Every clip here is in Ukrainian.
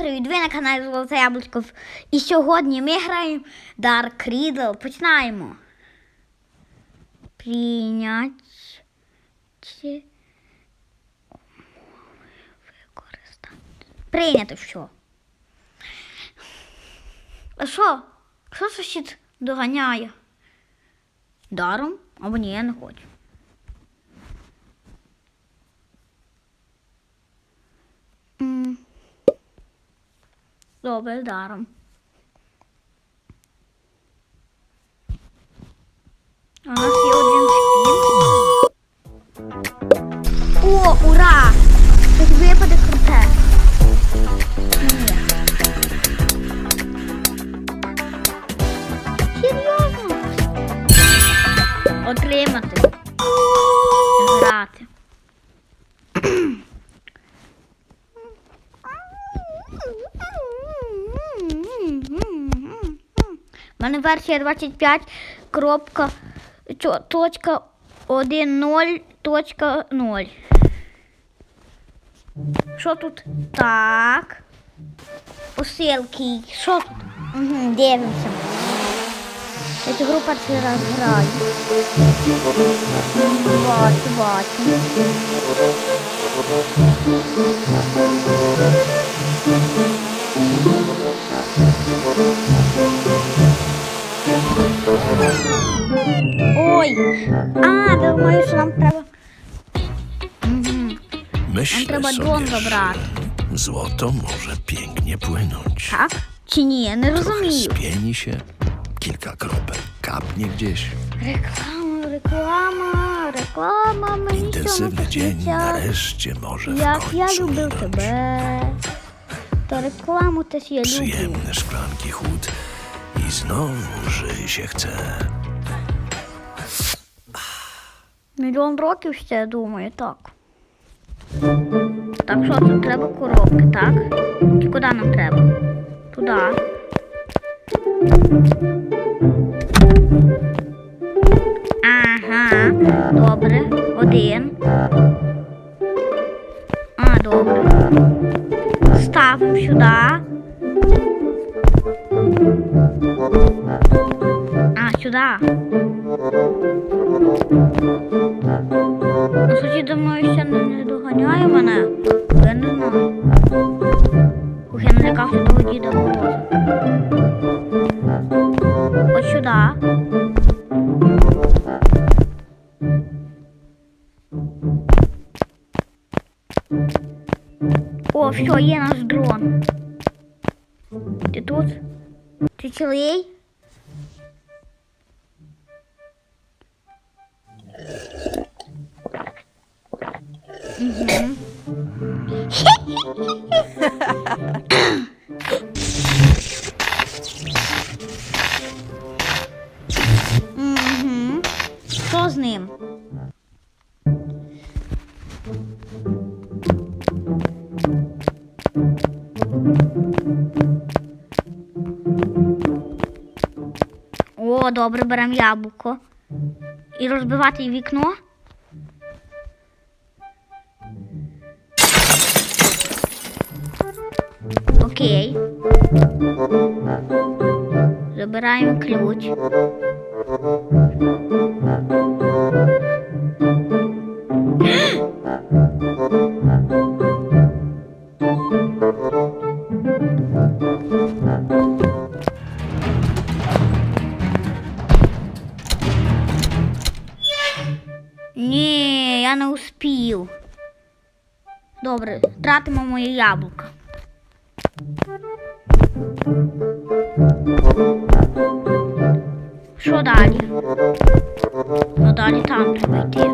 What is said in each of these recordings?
привіт! Ви на каналі Золоте Яблучко. І сьогодні ми граємо Dark Riddle. Починаємо. Прийнять. Прийняти що? А що? Що сусід доганяє? Даром? Або ні, я не хочу. Добре, даром. У нас є один шпін. 2125 кропка, точка 1.0 точка 0. что тут? Так. Посилки. что тут? Угу, Дивимося. Ця гру перший раз граю. Бачу, Ой. А, думаю, що нам треба. Мгм. Myślę Nam trzeba sobie, dłoń że zabrać. złoto może pięknie płynąć. Так? Чи ні? Не Trochę розумію. spieni się, kilka kropel kapnie gdzieś. Реклама, реклама, реклама, мені що Intensywny dzień напишеться. nareszcie może w Як я końcu любив minąć. тебе. То рекламу теж я люблю. Przyjemne szklanki chłód I znowu żyj się. Мільйон років ще, я думаю, так. Так, що тут треба коробки, так? І куди нам треба? Туди. Ага, добре. Один. А, добре. Ставимо сюди. А, сюда. Ну, Сусід мною ще не, доганяє мене. Я не знаю. Ух, я не лякався того діда Мороза. Ти цілий? добре, беремо яблуко. І розбивати вікно. Окей. Забираємо ключ. Ні, я не успів. Добре, тратимо моє яблуко. Що далі? Ну далі там треба йти.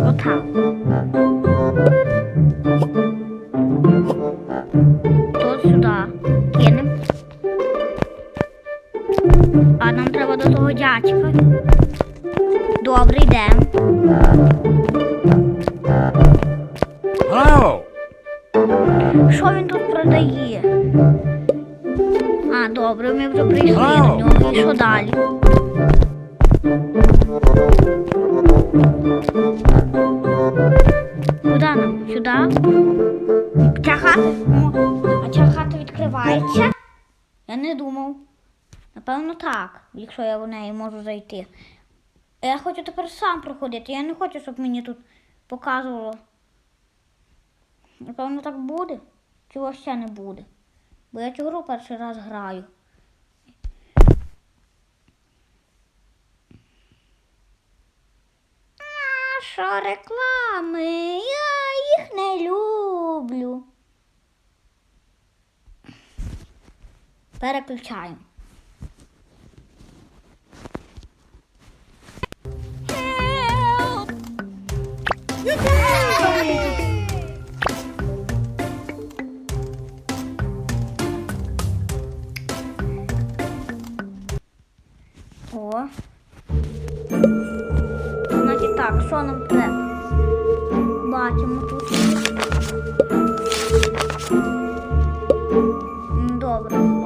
Отак. А нам треба до того дядька. Добре, йдемо. Hello! Що він тут продає? А, добре, ми вже прийшли до нього. І що далі? Так, якщо я в неї можу зайти. Я хочу тепер сам проходити. Я не хочу, щоб мені тут показувало. Напевно, так буде. Чого ще не буде? Бо я цю гру перший раз граю. А що реклами? Я їх не люблю. Переключаємо. О. Значить так, що нам треба? Бачимо тут. Добре.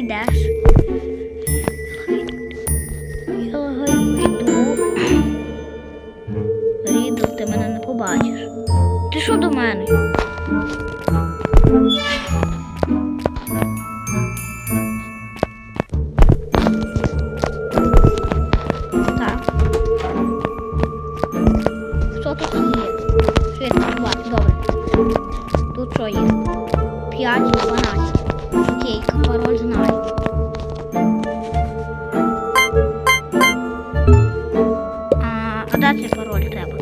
Куди А, а де цей пароль треба?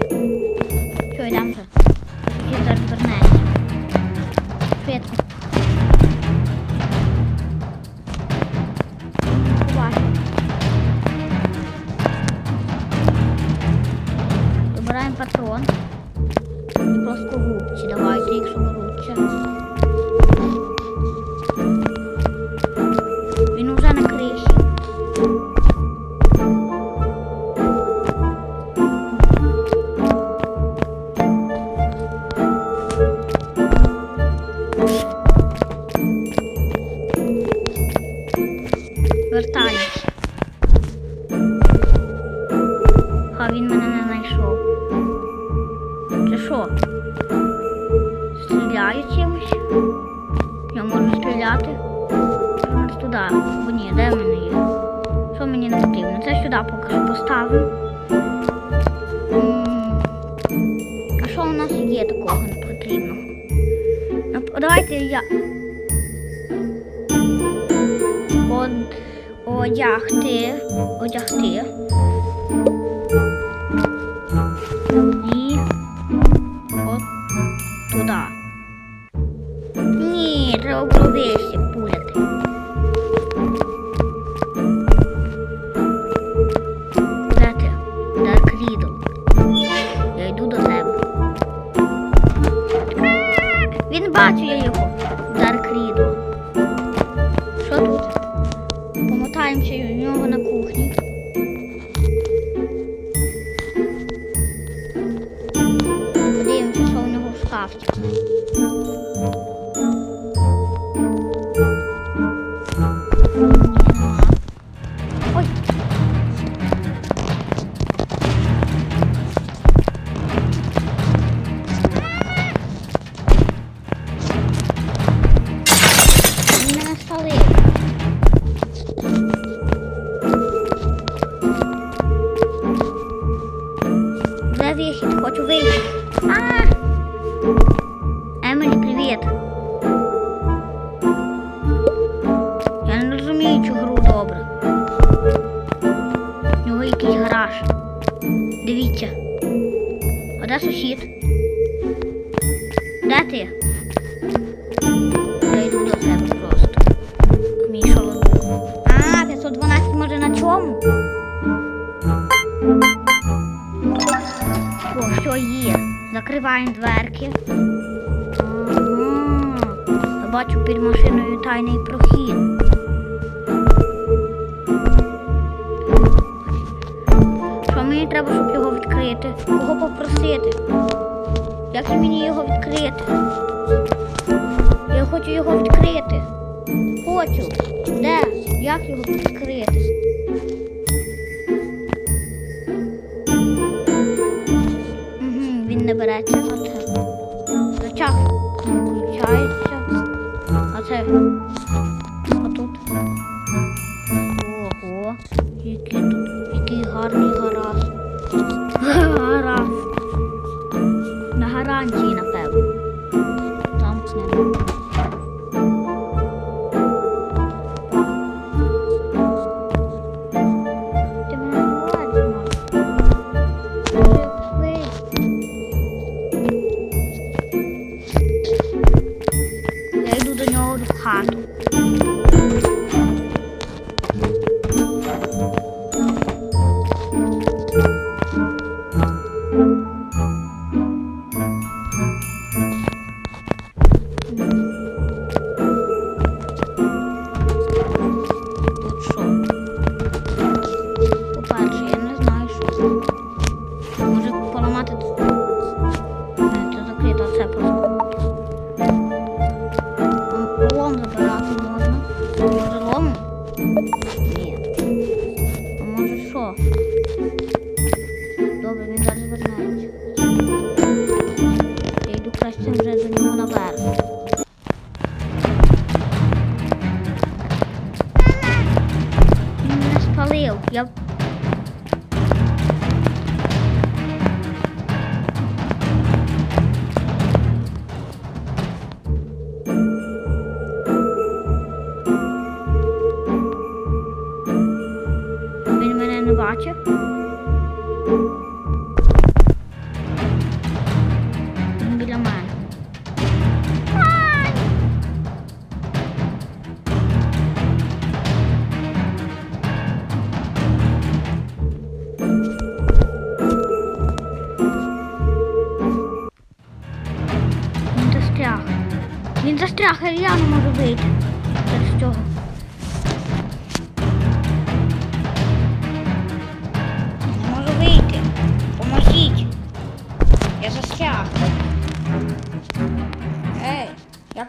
Вертаємось. А він мене не знайшов. Це що? Стріляю чимось? Я можу стріляти? Туди. Бо ні, де мене є? Що мені не потрібно? Це сюди поки що поставимо. А що у нас є такого не потрібного? Нап- Давайте я. Одягти. Одягти. І от туди. Ні, треба було пуляти. О, що є? Закриваємо дверки. Я бачу під машиною тайний прохід. Що мені треба, щоб його відкрити? Кого попросити? Як мені його відкрити? Я хочу його відкрити. Хочу. Де? Як його відкрити? Береться. Оце. Рычаг включається. А це. А тут. Ого. Який тут, який гарний. Гараж.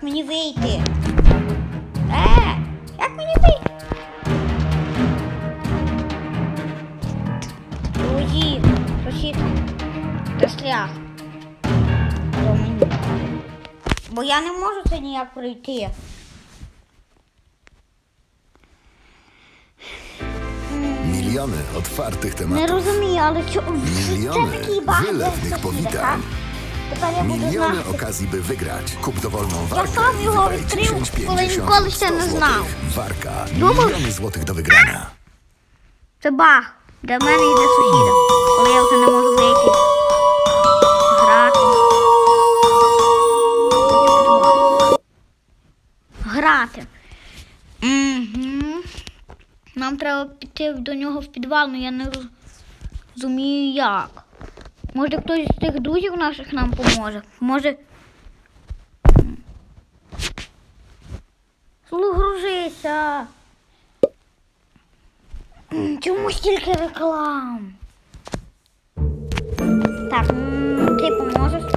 Мені вийти? Е, як мені вийти? Друзі, сусід, застряг. До мені. Бо я не можу це ніяк пройти. Miliony otwartych Не tematów. розумію, але чо... Мільйони як powitań. Тепер я буду Miliony знати. okazji, by wygrać. Kup dowolną warkę i його wygraj відкрив, 10, коли 50, ніколи ще 100 не złotych. Warka. Думав- Miliony złotych do wygrania. Це баг для мене і для сусіда. Коли я вже не можу вийти. Грати. Грати. Угу. Нам треба піти до нього в підвал, але я не розумію як. Може хтось з тих друзів наших нам поможе. Може. Слугружися. Чому стільки реклам? Так, ти поможеш?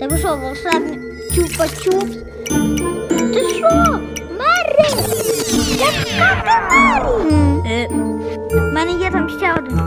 Та ви що, волшебний чупа-чупс? Ти що? Мері! Яка ти Мері? Е, У мене є там ще один.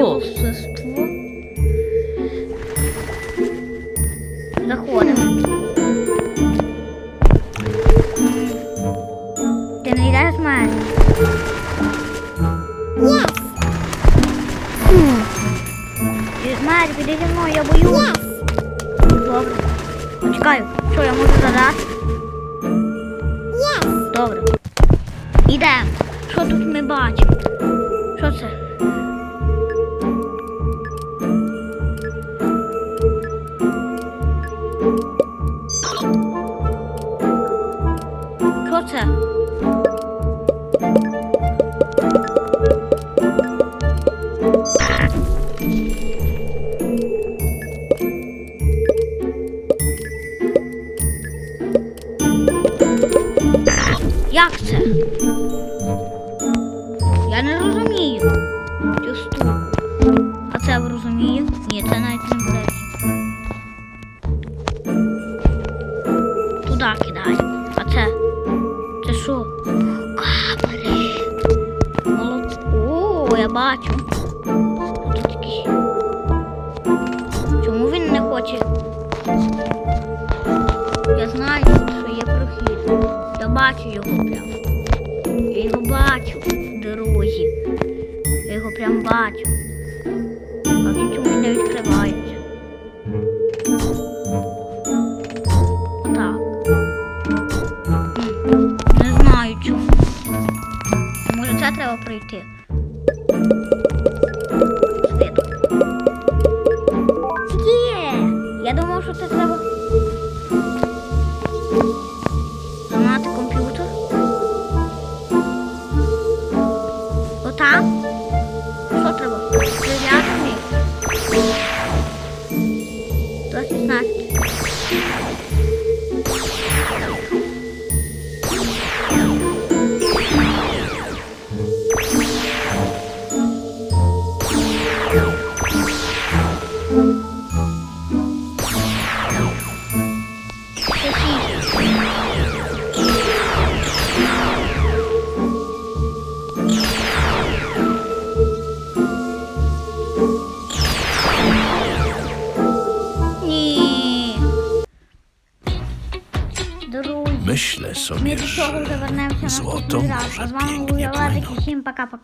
有。是。бачу його прям. Я його бачу, дорозі. Я його прям бачу. А він чомусь не відкривається. złotą, może pięknie płyną. Dzięki, Poka, poka.